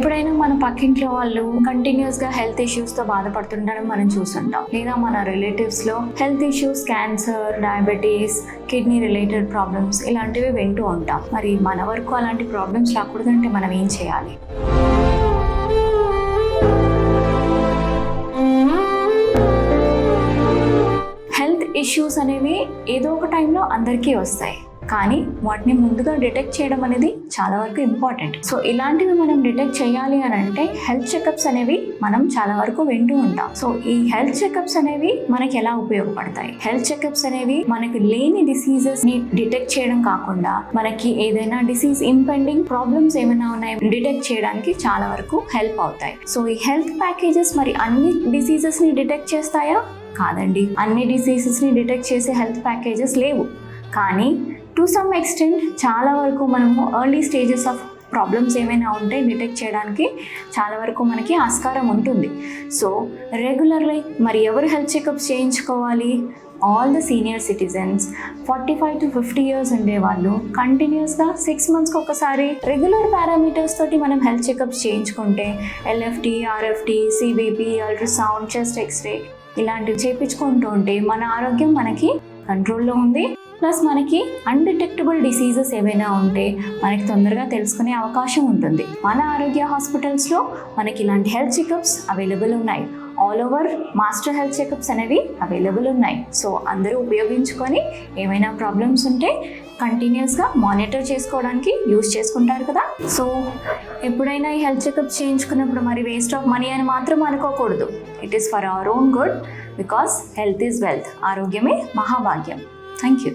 ఎప్పుడైనా మన పక్కింట్లో వాళ్ళు కంటిన్యూస్గా హెల్త్ ఇష్యూస్తో బాధపడుతుండడం మనం చూస్తుంటాం. లేదా మన రిలేటివ్స్లో health issues cancer diabetes kidney related problems ఇలాంటివి వింటూ ఉంటాం. మరి మన వరకు అలాంటి ప్రాబ్లమ్స్ రాకూడదంటే మనం ఏం చేయాలి? హెల్త్ ఇష్యూస్ అనేవి ఏదో ఒక టైంలో అందరికీ వస్తాయి. కానీ వాటిని ముందుగా డిటెక్ట్ చేయడం అనేది చాలా వరకు ఇంపార్టెంట్. సో ఇలాంటివి మనం డిటెక్ట్ చేయాలి అని అంటే హెల్త్ చెకప్స్ అనేవి మనం చాలా వరకు వింటూ ఉంటాం. సో ఈ హెల్త్ చెకప్స్ అనేవి మనకి ఎలా ఉపయోగపడతాయి? హెల్త్ చెకప్స్ అనేవి మనకి లేని డిసీజెస్ని డిటెక్ట్ చేయడం కాకుండా మనకి ఏదైనా డిసీజ్ ఇంపెండింగ్ ప్రాబ్లమ్స్ ఏమైనా ఉన్నాయి డిటెక్ట్ చేయడానికి చాలా వరకు హెల్ప్ అవుతాయి. సో ఈ హెల్త్ ప్యాకేజెస్ మరి అన్ని డిసీజెస్ని డిటెక్ట్ చేస్తాయా? కాదండి. అన్ని డిసీజెస్ని డిటెక్ట్ చేసే హెల్త్ ప్యాకేజెస్ లేవు. కానీ టు సమ్ ఎక్స్టెంట్ చాలా వరకు మనము ఎర్లీ స్టేజెస్ ఆఫ్ ప్రాబ్లమ్స్ ఏమైనా ఉంటే డిటెక్ట్ చేయడానికి చాలా వరకు మనకి ఆస్కారం ఉంటుంది. సో రెగ్యులర్లీ మరి ఎవరు హెల్త్ చెకప్స్ చేయించుకోవాలి? All the senior citizens forty five to fifty years ఉండేవాళ్ళు కంటిన్యూస్గా సిక్స్ మంత్స్కి ఒకసారి రెగ్యులర్ పారామీటర్స్ తోటి మనం హెల్త్ చెకప్స్ చేయించుకుంటే LFT RFT CBP ultrasound chest x-ray ఇలాంటివి చేయించుకుంటూ ఉంటే మన ఆరోగ్యం మనకి కంట్రోల్లో ఉంది. ప్లస్ మనకి అన్డిటెక్టబుల్ డిసీజెస్ ఏవైనా ఉంటే మనకి తొందరగా తెలుసుకునే అవకాశం ఉంటుంది. మన ఆరోగ్య హాస్పిటల్స్లో మనకి ఇలాంటి హెల్త్ చెకప్స్ అవైలబుల్ ఉన్నాయి. All over master health checkups అనేవి అవైలబుల్ ఉన్నాయి. సో అందరూ ఉపయోగించుకొని ఏమైనా ప్రాబ్లమ్స్ ఉంటే కంటిన్యూస్గా మానిటర్ చేసుకోవడానికి యూస్ చేసుకుంటారు కదా. సో ఎప్పుడైనా ఈ హెల్త్ చెకప్ చేయించుకున్నప్పుడు మరి వేస్ట్ ఆఫ్ మనీ అని మాత్రం అనుకోకూడదు. It is for our own good because health is wealth ఆరోగ్యమే మహాభాగ్యం. Thank you